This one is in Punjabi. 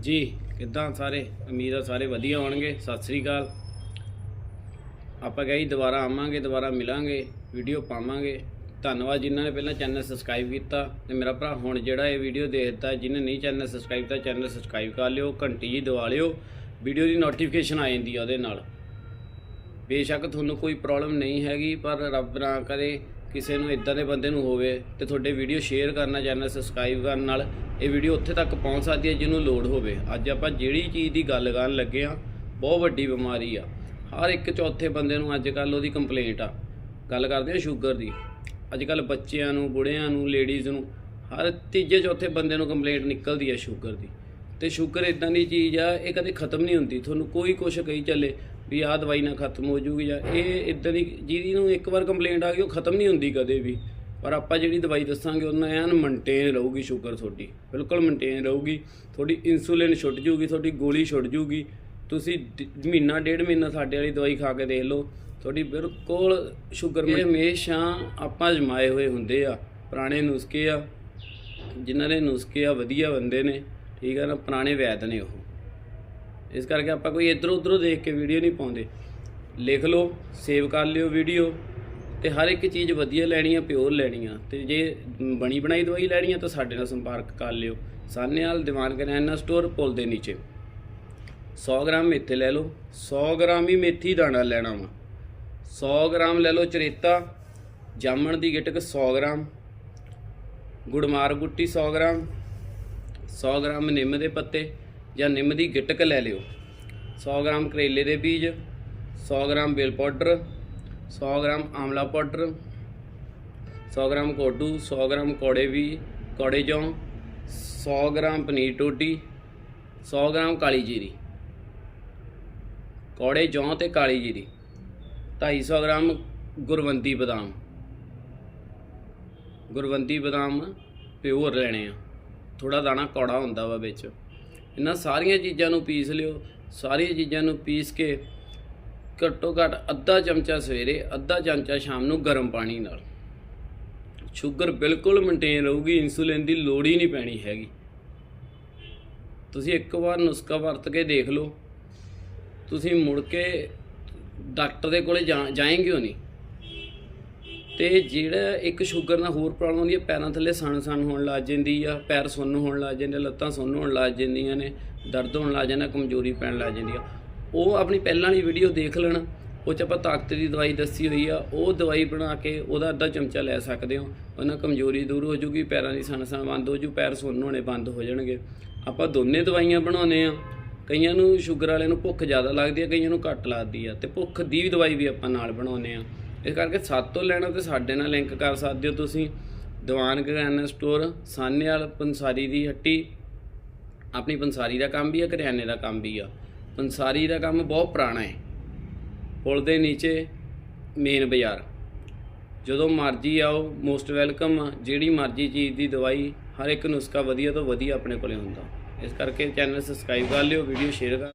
ਹਾਂਜੀ, ਕਿੱਦਾਂ ਸਾਰੇ? ਉਮੀਦ ਆ, ਸਾਰੇ ਵਧੀਆ ਹੋਣਗੇ। ਸਤਿ ਸ੍ਰੀ ਅਕਾਲ। ਆਪਾਂ ਕਹੀ ਦੁਬਾਰਾ ਆਵਾਂਗੇ, ਦੁਬਾਰਾ ਮਿਲਾਂਗੇ ਵੀਡੀਓ ਪਾਵਾਂਗੇ। ਧੰਨਵਾਦ ਜਿਨ੍ਹਾਂ ਨੇ ਪਹਿਲਾਂ ਚੈਨਲ ਸਬਸਕ੍ਰਾਈਬ ਕੀਤਾ ਤੇ ਮੇਰਾ ਭਰਾ ਹੁਣ ਜਿਹੜਾ ਇਹ ਵੀਡੀਓ ਦੇਖਦਾ, ਜਿਹਨੇ ਨਹੀਂ ਚੈਨਲ ਸਬਸਕ੍ਰਾਈਬ ਕੀਤਾ ਚੈਨਲ ਸਬਸਕ੍ਰਾਈਬ ਕਰ ਲਿਓ, ਘੰਟੀ ਜੀ ਦਵਾ ਲਿਓ। ਵੀਡੀਓ ਦੀ ਨੋਟੀਫਿਕੇਸ਼ਨ ਆ ਜਾਂਦੀ ਆ ਉਹਦੇ ਨਾਲ। ਬੇਸ਼ੱਕ ਤੁਹਾਨੂੰ ਕੋਈ ਪ੍ਰੋਬਲਮ ਨਹੀਂ ਹੈਗੀ, ਪਰ ਰੱਬ ਨਾ ਕਰੇ ਕਿਸੇ ਨੂੰ ਇਦਾਂ ਦੇ ਬੰਦੇ ਨੂੰ ਹੋਵੇ ਤੇ ਤੁਹਾਡੇ ਵੀਡੀਓ ਸ਼ੇਅਰ ਕਰਨਾ ਚੈਨਲ ਸਬਸਕ੍ਰਾਈਬ ਕਰਨ ਨਾਲ ਇਹ ਵੀਡੀਓ ਉੱਥੇ ਤੱਕ ਪਹੁੰਚ ਸਕਦੀ ਹੈ ਜਿਹਨੂੰ ਲੋੜ ਹੋਵੇ। ਅੱਜ ਆਪਾਂ ਜਿਹੜੀ ਚੀਜ਼ ਦੀ ਗੱਲ ਕਰਨ ਲੱਗੇ ਆ ਬਹੁਤ ਵੱਡੀ ਬਿਮਾਰੀ ਆ। ਹਰ ਇੱਕ ਚੌਥੇ ਬੰਦੇ ਨੂੰ ਅੱਜ ਕੱਲ ਉਹਦੀ ਕੰਪਲੇਂਟ ਆ। ਗੱਲ ਕਰਦੇ ਆ ਸ਼ੂਗਰ ਦੀ। ਅੱਜ ਕੱਲ ਬੱਚਿਆਂ ਨੂੰ, ਬੁੜਿਆਂ ਨੂੰ ਲੇਡੀਜ਼ ਨੂੰ, ਹਰ ਤੀਜੇ ਚੌਥੇ ਬੰਦੇ ਨੂੰ ਕੰਪਲੇਂਟ ਨਿਕਲਦੀ ਆ ਸ਼ੂਗਰ ਦੀ। ਤੇ ਸ਼ੂਗਰ ਇਦਾਂ ਦੀ ਚੀਜ਼ ਆ, ਇਹ ਕਦੇ ਖਤਮ ਨਹੀਂ ਹੁੰਦੀ। ਤੁਹਾਨੂੰ ਕੋਈ ਕੁਛ ਕਹੀ ਚੱਲੇ ਵੀ ਆਹ ਦਵਾਈ ਨਾਲ ਖਤਮ ਹੋ ਜੂਗੀ ਜਾਂ ਇਹ ਇਦਾਂ ਦੀ ਜਿਹਦੀ ਨੂੰ ਇੱਕ ਵਾਰ ਕੰਪਲੇਂਟ ਆ ਗਈ ਉਹ ਖਤਮ ਨਹੀਂ ਹੁੰਦੀ ਕਦੇ ਵੀ। ਪਰ ਆਪਾਂ ਜਿਹੜੀ ਦਵਾਈ ਦੱਸਾਂਗੇ ਉਹਨਾਂ ਐਨ ਮੇਨਟੇਨ ਰਹੂਗੀ ਸ਼ੂਗਰ ਤੁਹਾਡੀ। ਬਿਲਕੁਲ ਮੇਨਟੇਨ ਰਹੂਗੀ। ਤੁਹਾਡੀ ਇਨਸੂਲਿਨ ਛੁੱਟ ਜੂਗੀ ਤੁਹਾਡੀ ਗੋਲੀ ਛੁੱਟ ਜੂਗੀ। ਤੁਸੀਂ ਮਹੀਨਾ ਡੇਢ ਮਹੀਨਾ ਸਾਡੇ ਵਾਲੀ ਦਵਾਈ ਖਾ ਕੇ ਦੇਖ ਲਓ। ਤੁਹਾਡੀ ਬਿਲਕੁਲ ਸ਼ੂਗਰ ਇਹ ਹਮੇਸ਼ਾ ਆਪਾਂ ਅਜਮਾਏ ਹੋਏ ਹੁੰਦੇ ਆ। ਪੁਰਾਣੇ ਨੁਸਖੇ ਆ ਜਿਨ੍ਹਾਂ ਦੇ ਨੁਸਖੇ ਆ ਵਧੀਆ ਬੰਦੇ ਨੇ। ਠੀਕ ਆ ਨਾ ਪੁਰਾਣੇ ਵੈਦ ਨੇ ਉਹ। ਇਸ ਕਰਕੇ ਆਪਾਂ ਕੋਈ ਇਧਰ ਉਧਰੋਂ ਦੇਖ ਕੇ ਵੀਡੀਓ ਨਹੀਂ ਪਾਉਂਦੇ। ਲਿਖ ਲਓ ਸੇਵ ਕਰ ਲਿਓ ਵੀਡੀਓ ਤੇ ਹਰ ਇੱਕ ਚੀਜ਼ ਵਧੀਆ ਲੈਣੀ ਆ ਪਿਓਰ ਲੈਣੀ ਆ। ਤੇ ਜੇ ਬਣੀ ਬਣਾਈ ਦਵਾਈ ਲੈਣੀ ਆ ਤਾਂ ਸਾਡੇ ਨਾਲ ਸੰਪਰਕ ਕਰ ਲਿਓ। ਸਾਨੇਵਾਲ ਦੀਵਾਨ ਕਰਿਆਨਾ ਸਟੋਰ ਪੁਲ ਦੇ ਨੀਚੇ। 100 ਗ੍ਰਾਮ ਮੇਥੇ ਲੈ ਲਓ 100 ਗ੍ਰਾਮ ਹੀ ਮੇਥੀ ਦਾਣਾ ਲੈਣਾ ਵਾ। 100 ਗ੍ਰਾਮ ਲੈ ਲਓ ਚਰੇਤਾ, ਜਾਮਣ ਦੀ ਗਿਟਕ 100 ਗ੍ਰਾਮ ਗੁੜਮਾਰ ਗੁੱਟੀ 100 ਗ੍ਰਾਮ 100 ਗ੍ਰਾਮ ਨਿੰਮ ਦੇ ਪੱਤੇ ਜਾਂ ਨਿੰਮ ਦੀ ਗਿਟਕ ਲੈ ਲਿਓ। 100 ਗ੍ਰਾਮ ਕਰੇਲੇ ਦੇ ਬੀਜ 100 ਗ੍ਰਾਮ ਬੇਲ ਪਾਊਡਰ 100 ਗ੍ਰਾਮ ਆਮਲਾ ਪਾਊਡਰ 100 ਗ੍ਰਾਮ ਕੋਡੂ 100 ਗ੍ਰਾਮ ਕੋੜੇ ਵੀ, ਕੋੜੇ ਜੌਂ 100 ਗ੍ਰਾਮ ਪਨੀਰ ਟੋਟੀ 100 ਗ੍ਰਾਮ ਕਾਲੀ ਜੀਰੀ। ਕੋੜੇ ਜੌਂ ਤੇ ਕਾਲੀ ਜੀਰੀ 250 ਗ੍ਰਾਮ ਗੁਰਵੰਦੀ ਬਦਾਮ। ਗੁਰਵੰਦੀ ਬਦਾਮ ਪਿਓਰ ਲੈਣੇ ਆ। ਥੋੜਾ ਦਾਣਾ ਕੌੜਾ ਹੁੰਦਾ ਵਾ ਵਿੱਚ। ਇਹਨਾਂ ਸਾਰੀਆਂ ਚੀਜ਼ਾਂ ਨੂੰ ਪੀਸ ਲਿਓ, ਸਾਰੀਆਂ ਚੀਜ਼ਾਂ ਨੂੰ ਪੀਸ ਕੇ ਘੱਟੋ ਘੱਟ ਅੱਧਾ ਚਮਚਾ ਸਵੇਰੇ, ਅੱਧਾ ਚਮਚਾ ਸ਼ਾਮ ਨੂੰ ਗਰਮ ਪਾਣੀ ਨਾਲ। ਸ਼ੂਗਰ ਬਿਲਕੁਲ ਮੇਨਟੇਨ ਰਹੂਗੀ ਇਨਸੂਲਿਨ ਦੀ ਲੋੜ ਹੀ ਨਹੀਂ ਪੈਣੀ ਹੈਗੀ। ਤੁਸੀਂ ਇੱਕ ਵਾਰ ਨੁਸਖਾ ਵਰਤ ਕੇ ਦੇਖ ਲਓ। ਤੁਸੀਂ ਮੁੜ ਕੇ ਡਾਕਟਰ ਦੇ ਕੋਲੇ ਜਾ- ਜਾਏਂਗੇ ਹੋ ਨਹੀਂ? ਤੇ ਜਿਹੜਾ ਇੱਕ ਸ਼ੂਗਰ ਨਾਲ ਹੋਰ ਪ੍ਰੋਬਲਮ ਹੁੰਦੀ ਹੈ, ਪੈਰਾਂ ਥੱਲੇ ਸਣ ਸਣ ਹੋਣ ਲੱਗ ਜਾਂਦੀ ਆ, ਪੈਰ ਸੁੰਨ ਹੋਣ ਲੱਗ ਜਾਂਦੇ, ਲੱਤਾਂ ਸੁੰਨ ਹੋਣ ਲੱਗ ਜਾਂਦੀਆਂ ਨੇ, ਦਰਦ ਹੋਣ ਲੱਗ ਜਾਂਦਾ, ਕਮਜ਼ੋਰੀ ਪੈਣ ਲੱਗ ਜਾਂਦੀ ਆ। ਉਹ ਆਪਣੀ ਪਹਿਲਾਂ ਵਾਲੀ ਵੀਡੀਓ ਦੇਖ ਲੈਣ, ਉਹ ਚ ਆਪਾਂ ਤਾਕਤ ਦੀ ਦਵਾਈ ਦੱਸੀ ਹੋਈ ਆ, ਉਹ ਦਵਾਈ ਬਣਾ ਕੇ ਉਹਦਾ ਅੱਧਾ ਚਮਚਾ ਲੈ ਸਕਦੇ ਹੋ। ਉਹਨਾਂ ਕਮਜ਼ੋਰੀ ਦੂਰ ਹੋ ਜੂਗੀ, ਪੈਰਾਂ ਦੀ ਸਣ ਸਣ ਬੰਦ ਹੋ ਜੂ, ਪੈਰ ਸੁੰਨ ਹੋਣੇ ਬੰਦ ਹੋ ਜਾਣਗੇ। ਆਪਾਂ ਦੋਨੇ ਦਵਾਈਆਂ ਬਣਾਉਨੇ ਆ ਕਈਆਂ ਨੂੰ ਸ਼ੂਗਰ ਵਾਲਿਆਂ ਨੂੰ ਭੁੱਖ ਜ਼ਿਆਦਾ ਲੱਗਦੀ ਆ, ਕਈਆਂ ਨੂੰ ਘੱਟ ਲੱਗਦੀ ਆ, ਤੇ ਭੁੱਖ ਦੀ ਦਵਾਈ ਵੀ ਆਪਾਂ ਨਾਲ ਬਣਾਉਨੇ ਆ ਇਸ ਕਰਕੇ ਸਾਡੇ ਤੋਂ ਲੈਣਾ ਤੇ ਸਾਡੇ ਨਾਲ ਲਿੰਕ ਕਰ ਸਕਦੇ ਹੋ ਤੁਸੀਂ। ਦੀਵਾਨ ਕਰਿਆਨਾ ਸਟੋਰ ਸਾਨੇਵਾਲ ਪੰਸਾਰੀ ਦੀ ਹੱਟੀ। ਆਪਣੀ ਪੰਸਾਰੀ ਦਾ ਕੰਮ ਵੀ ਆ, ਕਰਿਆਨੇ ਦਾ ਕੰਮ ਵੀ ਆ। ਪੰਸਾਰੀ ਦਾ ਕੰਮ ਬਹੁਤ ਪੁਰਾਣਾ ਹੈ। ਪੁਲ ਦੇ ਨੀਚੇ ਮੇਨ ਬਾਜ਼ਾਰ। ਜਦੋਂ ਮਰਜ਼ੀ ਆਓ ਮੋਸਟ ਵੈਲਕਮ ਆ। ਜਿਹੜੀ ਮਰਜ਼ੀ ਚੀਜ਼ ਦੀ ਦਵਾਈ, ਹਰ ਇੱਕ ਨੁਸਖਾ ਵਧੀਆ ਤੋਂ ਵਧੀਆ ਆਪਣੇ ਕੋਲੇ ਹੁੰਦਾ। ਇਸ ਕਰਕੇ ਚੈਨਲ ਸਬਸਕ੍ਰਾਈਬ ਕਰ ਲਿਓ ਵੀਡੀਓ ਸ਼ੇਅਰ ਕਰ